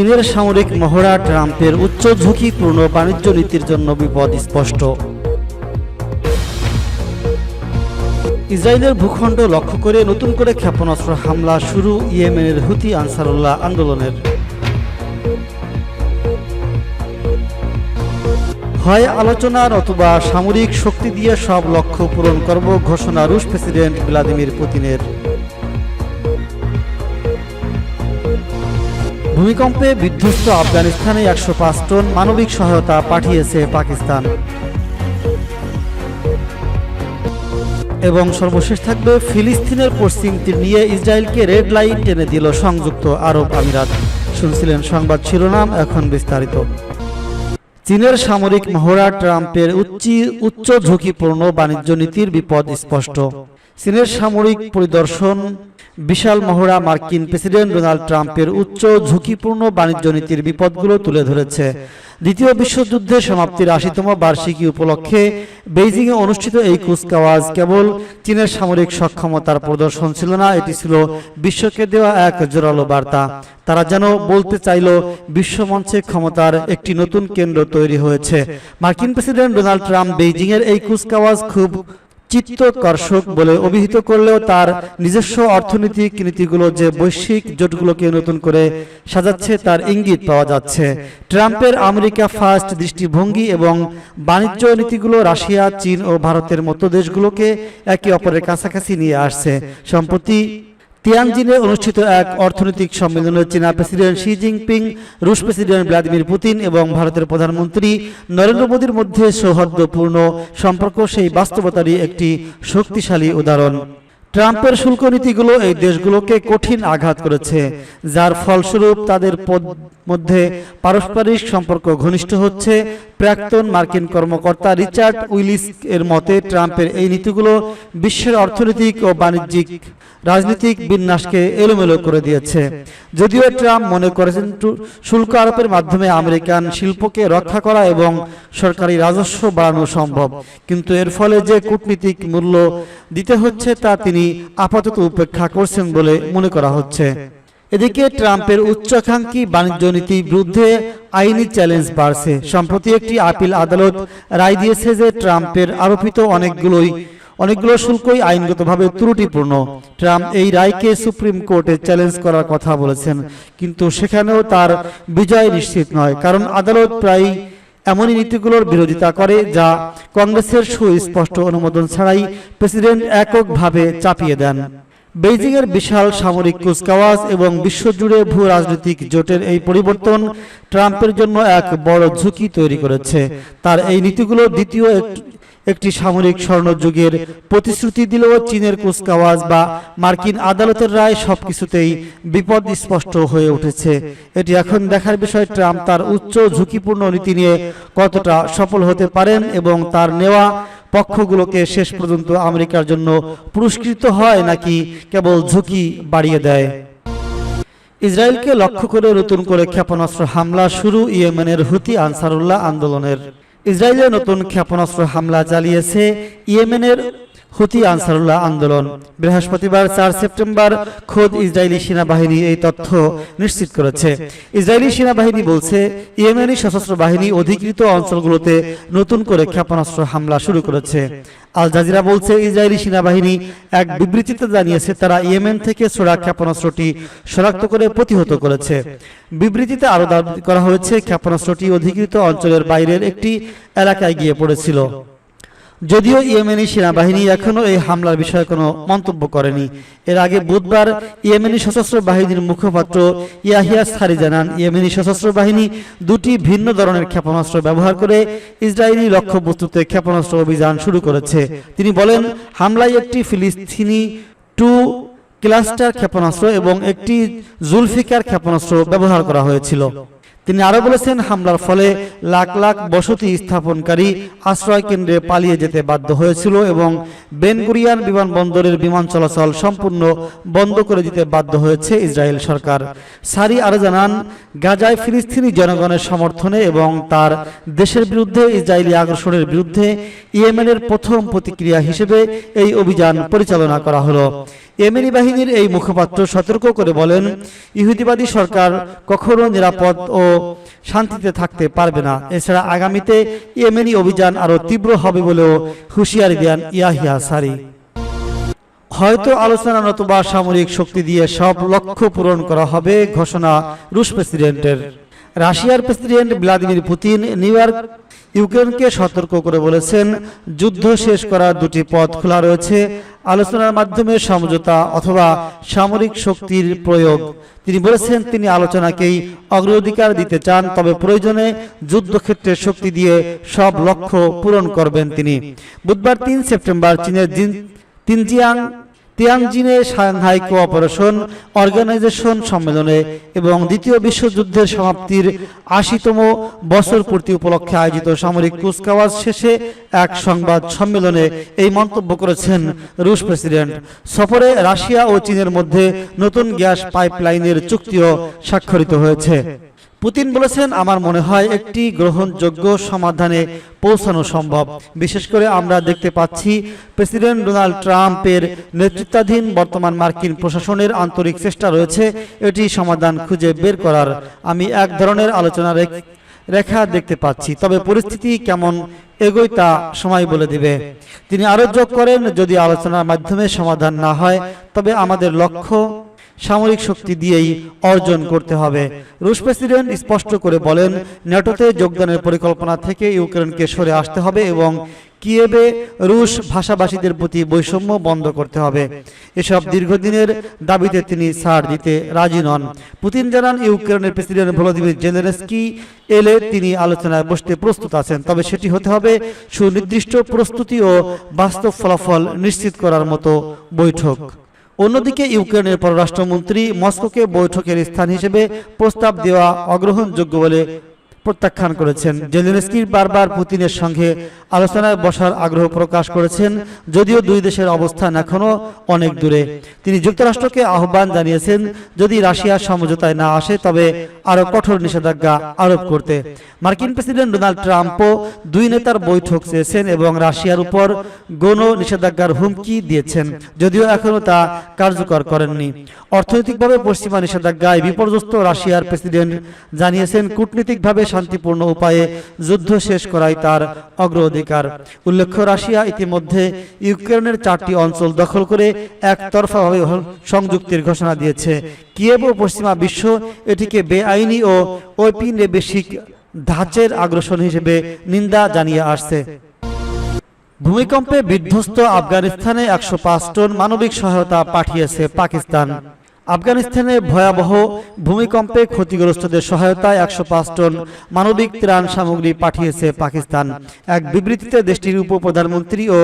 চীনের সামরিক মহড়া ট্রাম্পের উচ্চ ঝুঁকিপূর্ণ বাণিজ্য নীতির জন্য বিপদ স্পষ্ট। ইসরায়েলের ভূখণ্ড লক্ষ্য করে নতুন করে ক্ষেপণাস্ত্র হামলা শুরু, ইয়েমেনের হুতি আনসারুল্লাহ আন্দোলনের। হয় আলোচনা অথবা সামরিক শক্তি দিয়ে সব লক্ষ্য পূরণ করব ঘোষণা রুশ প্রেসিডেন্ট ভ্লাদিমির পুতিনের। ভূমিকম্পে বিধ্বস্ত আফগানিস্তানে একশো পাঁচ টন মানবিক সহায়তা পাঠিয়েছে পাকিস্তান। এবং সর্বশেষ থাকবে ফিলিস্তিনের পশ্চিম তীর নিয়ে ইসরায়েলকে রেড লাইন টেনে দিল সংযুক্ত আরব আমিরাত। শুনছিলেন সংবাদ শিরোনাম, এখন বিস্তারিত। চীনের সামরিক মহড়া ট্রাম্পের উচ্চি উচ্চ ঝুঁকিপূর্ণ বাণিজ্য নীতির বিপদ স্পষ্ট। চীনের সামরিক পরিদর্শন বিশাল মহড়া মার্কিন প্রেসিডেন্ট ডোনাল্ড ট্রাম্পের উচ্চ ঝুঁকিপূর্ণ বাণিজ্য নীতির বিপদগুলো তুলে ধরেছে। দ্বিতীয় বিশ্বযুদ্ধের সমাপ্তির আশিতম বার্ষিকী উপলক্ষে বেইজিংয়ে অনুষ্ঠিত এই কুচকাওয়াজ কেবল চীনের সামরিক সক্ষমতার প্রদর্শন ছিল না এটি ছিল বিশ্বকে দেওয়া এক জোরালো বার্তা। তারা যেন বলতে চাইল বিশ্বমঞ্চে ক্ষমতার একটি নতুন কেন্দ্র তৈরি হয়েছে। মার্কিন প্রেসিডেন্ট ডোনাল্ড ট্রাম্প বেইজিংয়ের এই কুচকাওয়াজ খুব চিত্তকর্ষক বলে অভিহিত করলেও তার নিজস্ব অর্থনৈতিক নীতিগুলো যে বৈশ্বিক জোটগুলোকে নতুন করে সাজাচ্ছে, তার ইঙ্গিত পাওয়া যাচ্ছে। ট্রাম্পের আমেরিকা ফার্স্ট দৃষ্টিভঙ্গি এবং বাণিজ্য নীতিগুলো রাশিয়া, চীন ও ভারতের মতো দেশগুলোকে একে অপরের কাছাকাছি নিয়ে আসছে। সম্প্রতি তিয়ানজিনে অনুষ্ঠিত এক অর্থনৈতিক সম্মেলনে চীনা প্রেসিডেন্ট শি জিনপিং, রুশ প্রেসিডেন্ট ভ্লাদিমির পুতিন এবং ভারতের প্রধানমন্ত্রী নরেন্দ্র মোদীর মধ্যে সৌহার্দ্যপূর্ণ সম্পর্ক, সেই বাস্তবতারই একটি শক্তিশালী উদাহরণ। ট্রাম্পের শুল্ক নীতিগুলো এই দেশগুলোকে কঠিন আঘাত করেছে, যার ফলস্বরূপ তাদের মধ্যে পারস্পরিক সম্পর্ক ঘনিষ্ঠ হচ্ছে। প্রাক্তন মার্কিন কর্মকর্তা রিচার্ড উইলিস এর মতে, ট্রাম্পের এই নীতিগুলো বিশ্বের অর্থনৈতিক ও বাণিজ্যিক রাজনৈতিক বিন্যাসকে এলোমেলো করে দিয়েছে। যদিও ট্রাম্প মনে করেছেন শুল্ক আরোপের মাধ্যমে আমেরিকান শিল্পকে রক্ষা করা এবং সরকারি রাজস্ব বাড়ানো সম্ভব, কিন্তু এর ফলে যে কূটনীতিক মূল্য দিতে হচ্ছে তা তিনি আপাতত উপেক্ষা করছেন বলে মনে করা হচ্ছে। এদিকে ট্রাম্পের উচ্চাকাঙ্ক্ষী বাণিজ্য নীতির বিরুদ্ধে আইনি চ্যালেঞ্জ বাড়ছে। সম্প্রতি একটি আপিল আদালত রায় দিয়েছে যে ট্রাম্পের আরোপিত অনেকগুলোই অনেকগুলো শুল্কই আইনগতভাবে ত্রুটিপূর্ণ। ট্রাম্প এই রায়কে সুপ্রিম কোর্টে চ্যালেঞ্জ করার কথা বলেছেন। কিন্তু সেখানেও তার বিজয় নিশ্চিত নয়। কারণ আদালত প্রায় এমনই নীতিগুলোর বিরোধিতা করে যা কংগ্রেসের সুস্পষ্ট অনুমোদন ছাড়াই প্রেসিডেন্ট এককভাবে চাপিয়ে দেন। বেইজিংয়ের বিশাল সামরিক কুচকাওয়াজ এবং বিশ্বজুড়ে ভূ রাজনৈতিক জোটের এই পরিবর্তন ট্রাম্পের জন্য এক বড় ঝুঁকি তৈরি করেছে। তার এই নীতিগুলো দ্বিতীয় একটি সামরিক স্বর্ণযুগের প্রতিশ্রুতি দিলেও চীনের কুচকাওয়াজ বা মার্কিন আদালতের রায় সবকিছুতেই বিপদ স্পষ্ট হয়ে উঠেছে। এটি এখন দেখার বিষয়, ট্রাম্প তার উচ্চ ঝুঁকিপূর্ণ নীতি নিয়ে কতটা সফল হতে পারেন এবং তার নেওয়া পক্ষগুলোকে শেষ পর্যন্ত আমেরিকার জন্য পুরস্কৃত হয় নাকি কেবল ঝুঁকি বাড়িয়ে দেয়? ইসরায়েলকে লক্ষ্য করে নতুন করে ক্ষেপণাস্ত্র হামলা শুরু, ইয়েমেনের হুতি আনসারুল্লাহ আন্দোলনের। ইসরায়েলে নতুন ক্ষেপণাস্ত্র হামলা চালিয়েছে ইয়েমেনের হুতি আনসারুল্লাহ আন্দোলন। বৃহস্পতিবার চার সেপ্টেম্বর খোদ ইসরায়েলি সেনাবাহিনী এই তথ্য নিশ্চিত করেছে। ইসরায়েলি সেনাবাহিনী বলছে, ইয়েমেনি সশস্ত্র বাহিনী অধিকৃত অঞ্চলগুলোতে নতুন করে ক্ষেপণাস্ত্র হামলা শুরু করেছে। আল জাজিরা বলছে, ইসরায়েলি সেনাবাহিনী এক বিবৃতিতে জানিয়েছে, তারা ইয়েমেন থেকে ছোড়া ক্ষেপণাস্ত্রটি শনাক্ত করে প্রতিহত করেছে। বিবৃতিতে আরও দাবি করা হয়েছে, ক্ষেপণাস্ত্রটি অধিকৃত অঞ্চলের বাইরের একটি এলাকায় গিয়ে পড়েছিল। যদিও ইয়েমেনি সেনাবাহিনী এখনও এই হামলার বিষয়ে কোনো মন্তব্য করেনি। এর আগে বুধবার ইয়েমেনি সশস্ত্র বাহিনীর মুখপাত্র ইয়াহিয়া সারি জানান ইয়েমেনি সশস্ত্র বাহিনী দুটি ভিন্ন ধরনের ক্ষেপণাস্ত্র ব্যবহার করে ইসরায়েলি লক্ষ্যবস্তুতে ক্ষেপণাস্ত্র অভিযান শুরু করেছে। তিনি বলেন, হামলায় একটি ফিলিস্তিনি টু ক্লাস্টার ক্ষেপণাস্ত্র এবং একটি জুলফিকার ক্ষেপণাস্ত্র ব্যবহার করা হয়েছিল। তিনি আরও বলেছেন, হামলার ফলে লাখ লাখ বসতি স্থাপনকারী আশ্রয় কেন্দ্রে পালিয়ে যেতে বাধ্য হয়েছিল এবং বেনগুরিয়ান বিমানবন্দরের বিমান চলাচল সম্পূর্ণ বন্ধ করে দিতে বাধ্য হয়েছে ইসরায়েল সরকার। সারি আরও জানান গাজায় ফিলিস্তিনি জনগণের সমর্থনে এবং তার দেশের বিরুদ্ধে ইসরায়েলি আগ্রাসনের বিরুদ্ধে ইয়েমেনের প্রথম প্রতিক্রিয়া হিসেবে এই অভিযান পরিচালনা করা হলো। ইয়েমেনি বাহিনীর এই মুখপাত্র সতর্ক করে বলেন, ইহুদিবাদী সরকার কখনো নিরাপদ ও শান্তিতে থাকতে পারবে না। এছাড়া আগামীতে ইয়েমেনি অভিযান আরও তীব্র হবে বলেও হুঁশিয়ারি দেন ইয়াহিয়া সারি। হয়তো আলোচনা নতুবা সামরিক শক্তি দিয়ে সব লক্ষ্য পূরণ করা হবে, ঘোষণা রুশ প্রেসিডেন্টের। রাশিয়ার president Vladimir Putin New York, ইউক্রেনকে সতর্ক করে বলেছেন, যুদ্ধ শেষ করার দুটি পথ খোলা রয়েছে আলোচনার মাধ্যমে সমঝোতা অথবা সামরিক শক্তির প্রয়োগ। তিনি বলেছেন, তিনি আলোচনাকেই অগ্রাধিকার দিতে চান, তবে প্রয়োজনে যুদ্ধক্ষেত্রে শক্তি দিয়ে সব লক্ষ্য পূরণ করবেন তিনি। বুধবার তিন সেপ্টেম্বর চীনের তিনজিয়াং তিয়ানজিনে সাংহাই কোঅপারেশন, অর্গানাইজেশন সম্মেলনে এবং দ্বিতীয় বিশ্বযুদ্ধের সমাপ্তির আশিতম বছর পূর্তি উপলক্ষে আয়োজিত সামরিক কুচকাওয়াজ শেষে এক সংবাদ সম্মেলনে এই মন্তব্য করেছেন রুশ প্রেসিডেন্ট। সফরে রাশিয়া ও চীনের মধ্যে নতুন গ্যাস পাইপলাইনের চুক্তিও স্বাক্ষরিত হয়েছে। পুতিন বলেছেন, আমার মনে হয় একটি গ্রহণযোগ্য সমাধানে পৌঁছানো সম্ভব। বিশেষ করে আমরা দেখতে পাচ্ছি প্রেসিডেন্ট ডোনাল্ড ট্রাম্পের নেতৃত্বাধীন বর্তমান মার্কিন প্রশাসনের আন্তরিক চেষ্টা রয়েছে এটি সমাধান খুঁজে বের করার। আমি এক ধরনের আলোচনা রেখ- দেখতে পাচ্ছি। তবে পরিস্থিতি কেমন এগোয় তা সময় বলে দিবে। তিনি আরও যোগ করেন, যদি আলোচনার মাধ্যমে সমাধান না হয়, তবে আমাদের লক্ষ্য সামরিক শক্তি দিয়েই অর্জন করতে হবে। রুশ প্রেসিডেন্ট স্পষ্ট করে বলেন ন্যাটোতে যোগদানের পরিকল্পনা থেকে ইউক্রেনকে সরে আসতে হবে এবং কিয়েবে রুশ ভাষাভাষীদের প্রতি বৈষম্য বন্ধ করতে হবে। এসব দীর্ঘদিনের দাবিতে তিনি ছাড় দিতে রাজি নন। পুতিন জানান, ইউক্রেনের প্রেসিডেন্ট ভলোদিমির জেলেনস্কি এলে তিনি আলোচনায় বসতে প্রস্তুত আছেন, তবে সেটি হতে হবে সুনির্দিষ্ট প্রস্তুতি ও বাস্তব ফলাফল নিশ্চিত করার মতো বৈঠক। অন্যদিকে ইউক্রেনের পররাষ্ট্রমন্ত্রী মস্কোকে বৈঠকের স্থান হিসেবে প্রস্তাব দেওয়া অগ্রহণযোগ্য বলে প্রত্যাখ্যান করেছেন। জেলেনস্কির বারবার পুতিনের সঙ্গে আলোচনায় বসার আগ্রহ প্রকাশ করেছেন, যদিও দুই দেশের অবস্থান এখনও অনেক দূরে। তিনি যুক্তরাষ্ট্রকে আহ্বান জানিয়েছেন, যদি রাশিয়া সমঝোতায় না আসে, তবে আরও কঠোর নিষেধাজ্ঞা আরোপ করতে। মার্কিন প্রেসিডেন্ট ডোনাল্ড ট্রাম্পও দুই নেতার বৈঠক চেয়েছেন এবং রাশিয়ার উপর গণ নিষেধাজ্ঞার হুমকি দিয়েছেন, যদিও এখনও তা কার্যকর করেননি। অর্থনৈতিকভাবে পশ্চিমা নিষেধাজ্ঞায় বিপর্যস্ত রাশিয়ার প্রেসিডেন্ট জানিয়েছেন, কূটনীতিকভাবে শান্তিপূর্ণ উপায়ে যুদ্ধ শেষ করাই তার অগ্রাধিকার। উল্লেখ্য, রাশিয়া ইতিমধ্যে ইউক্রেনের চারটি অঞ্চল দখল করে একতরফাভাবে সংযুক্তির ঘোষণা দিয়েছে। কিয়েভ ও পশ্চিমা বিশ্ব এটিকে বেআইনি ও ঔপনিবেশিক ধাঁচের আগ্রাসন হিসেবে নিন্দা জানিয়ে আসছে। ভূমিকম্পে বিধ্বস্ত আফগানিস্তানে একশো পাঁচ টন মানবিক সহায়তা পাঠিয়েছে পাকিস্তান। আফগানিস্তানে ভয়াবহ ভূমিকম্পে ক্ষতিগ্রস্তদের সহায়তায় একশো পাঁচ টন মানবিক ত্রাণ সামগ্রী পাঠিয়েছে পাকিস্তান। এক বিবৃতিতে দেশটির উপপ্রধানমন্ত্রী ও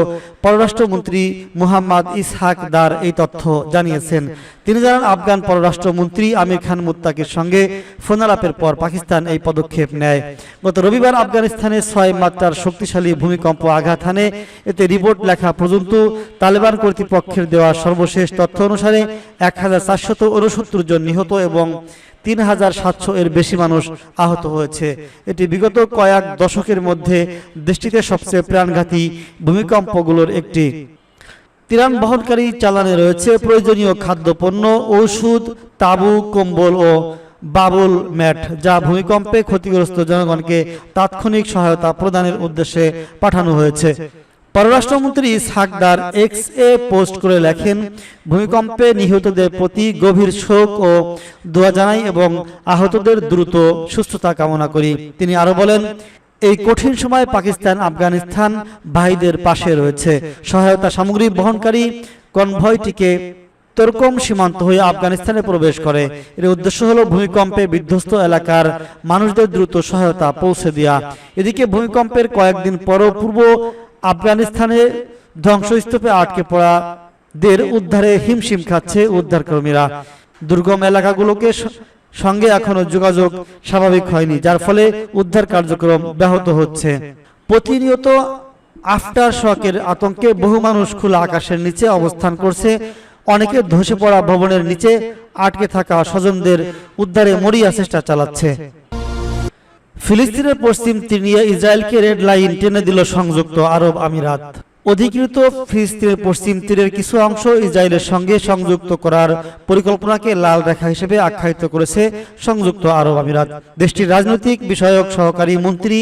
পররাষ্ট্রমন্ত্রী মুহাম্মদ ইসহাক দার এই তথ্য জানিয়েছেন। তিনি জানান, আফগান পররাষ্ট্রমন্ত্রী আমির খান মুত্তাকির সঙ্গে ফোনালাপের পর পাকিস্তান এই পদক্ষেপ নেয়। গত রবিবার আফগানিস্তানে ছয় মাত্রার শক্তিশালী ভূমিকম্প আঘাত হানে এতে রিপোর্ট লেখা পর্যন্ত তালেবান কর্তৃপক্ষের দেওয়া সর্বশেষ তথ্য অনুসারে এক হাজার চারশো চারশত উনসত্তর জন নিহত এবং তিন হাজার সাতশো এর বেশি মানুষ আহত হয়েছে। এটি বিগত কয়েক দশকের মধ্যে দেশটিতে সবচেয়ে প্রাণঘাতী ভূমিকম্পগুলোর একটি। ত্রাণ বহনকারী চালানে রয়েছে প্রয়োজনীয় খাদ্যপণ্য ঔষধ তাঁবু, কম্বল ও বাবুল ম্যাট, যা ভূমিকম্পে ক্ষতিগ্রস্ত জনগণকে তাৎক্ষণিক সহায়তা প্রদানের উদ্দেশ্যে পাঠানো হয়েছে। পররাষ্ট্রমন্ত্রী ইসহাকদার এক্স এ পোস্ট করে লেখেন, ভূমিকম্পে নিহতদের প্রতি গভীর শোক ও দোয়া জানাই এবং আহতদের দ্রুত সুস্থতা কামনা করি। তিনি আরও বলেন, এই কঠিন সময়ে পাকিস্তান, আফগানিস্তান ভাইদের পাশে রয়েছে। সহায়তা সামগ্রী বহনকারী কনভয়টিকে তরকম সীমান্ত হয়ে আফগানিস্তানে প্রবেশ করে। এর উদ্দেশ্য হলো ভূমিকম্পে বিধ্বস্ত এলাকার মানুষদের দ্রুত সহায়তা পৌঁছে দেওয়া এদিকে ভূমিকম্পের কয়েকদিন পরও পূর্ব আফগানিস্তানে ধ্বংসস্তূপে আটকে পড়াদের উদ্ধারে হিমশিম খাচ্ছে উদ্ধারকর্মীরা। দুর্গম এলাকাগুলোকে সঙ্গে এখনও যোগাযোগ স্বাভাবিক হয়নি, যার ফলে উদ্ধার কার্যক্রম ব্যাহত হচ্ছে। প্রতিনিয়ত আফটার শকের আতঙ্কে বহু মানুষ খোলা আকাশের নিচে অবস্থান করছে। অনেকে ধসে পড়া ভবনের নিচে আটকে থাকা স্বজনদের উদ্ধারে মরিয়া চেষ্টা চালাচ্ছে। ফিলিস্তিনের পশ্চিম তীর নিয়ে ইসরায়েলকে রেড লাইন টেনে দিল সংযুক্ত আরব আমিরাত। অধিকৃত ফিলিস্তিনের পশ্চিম তীরের কিছু অংশ ইসরায়েলের সঙ্গে সংযুক্ত করার পরিকল্পনাকে লাল রেখা হিসেবে আখ্যায়িত করেছে সংযুক্ত আরব আমিরাত। দেশটির রাজনৈতিক বিষয়ক সহকারী মন্ত্রী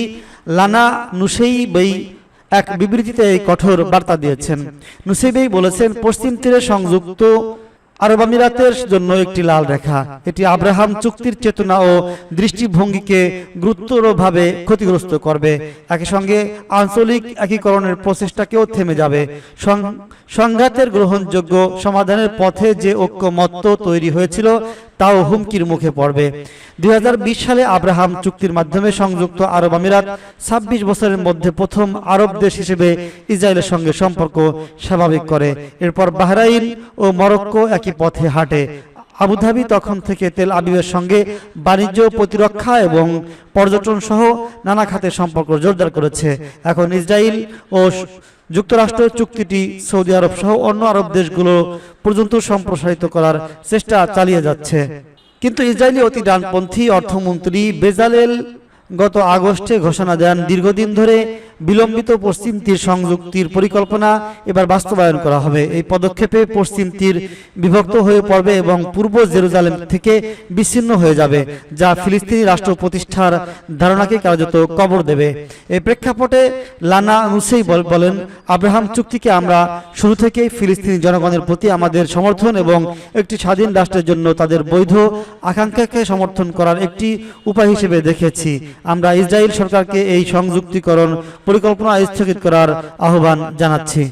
লানা নুসেইবেই এক বিবৃতিতে এই কঠোর বার্তা দিয়েছেন। নুসেইবেই বলেছেন পশ্চিম তীরে সংযুক্ত আরব আমিরাতের জন্য একটি লাল রেখা। এটি আব্রাহাম চুক্তির চেতনা ও দৃষ্টিভঙ্গিকে গুরুতরভাবে ক্ষতিগ্রস্ত করবে। একই সঙ্গে আঞ্চলিক একীকরণের প্রচেষ্টাকেও থেমে যাবে। সংঘাতের গ্রহণযোগ্য সমাধানের পথে যে ঐক্যমত্য তৈরি হয়েছিল তাও হুমকির মুখে পড়বে। দুই সালে আব্রাহাম চুক্তির মাধ্যমে সংযুক্ত আরব আমিরাত ছাব্বিশ বছরের মধ্যে প্রথম আরব দেশ হিসেবে ইসরায়েলের সঙ্গে সম্পর্ক স্বাভাবিক করে। এরপর বাহরাইন ও মরক্কো একই পথে হাঁটে। আবুধাবি তখন থেকে তেল আবিবের সঙ্গে বাণিজ্য, প্রতিরক্ষা এবং পর্যটন সহ নানা খাতে সম্পর্ক জোরদার করেছে। এখন ইসরায়েল ও যুক্তরাষ্ট্র চুক্তিটি সৌদি আরব সহ অন্য আরব দেশগুলো পর্যন্ত সম্প্রসারিত করার চেষ্টা চালিয়ে যাচ্ছে। কিন্তু ইসরায়েলি অতি ডানপন্থী অর্থমন্ত্রী বেজালেল গত আগস্টে ঘোষণা দেন, দীর্ঘদিন ধরে বিলম্বিত পশ্চিম তীর সংযুক্তির পরিকল্পনা এবার বাস্তবায়ন করা হবে। এই পদক্ষেপে পশ্চিম তীর বিভক্ত হয়ে পড়বে এবং পূর্ব জেরুজালেম থেকে বিচ্ছিন্ন হয়ে যাবে, যা ফিলিস্তিনি রাষ্ট্র প্রতিষ্ঠার ধারণাকে কার্যত কবর দেবে। এই প্রেক্ষাপটে লানা নুসেই বলেন, আব্রাহাম চুক্তিকে আমরা শুরু থেকেই ফিলিস্তিনি জনগণের প্রতি আমাদের সমর্থন এবং একটি স্বাধীন রাষ্ট্রের জন্য তাদের বৈধ আকাঙ্ক্ষাকে সমর্থন করার একটি উপায় হিসেবে দেখেছি। আমরা ইসরায়েল সরকারকে এই সংযুক্তিকরণ পরিকল্পনা স্থগিত করার আহ্বান জানাচ্ছি।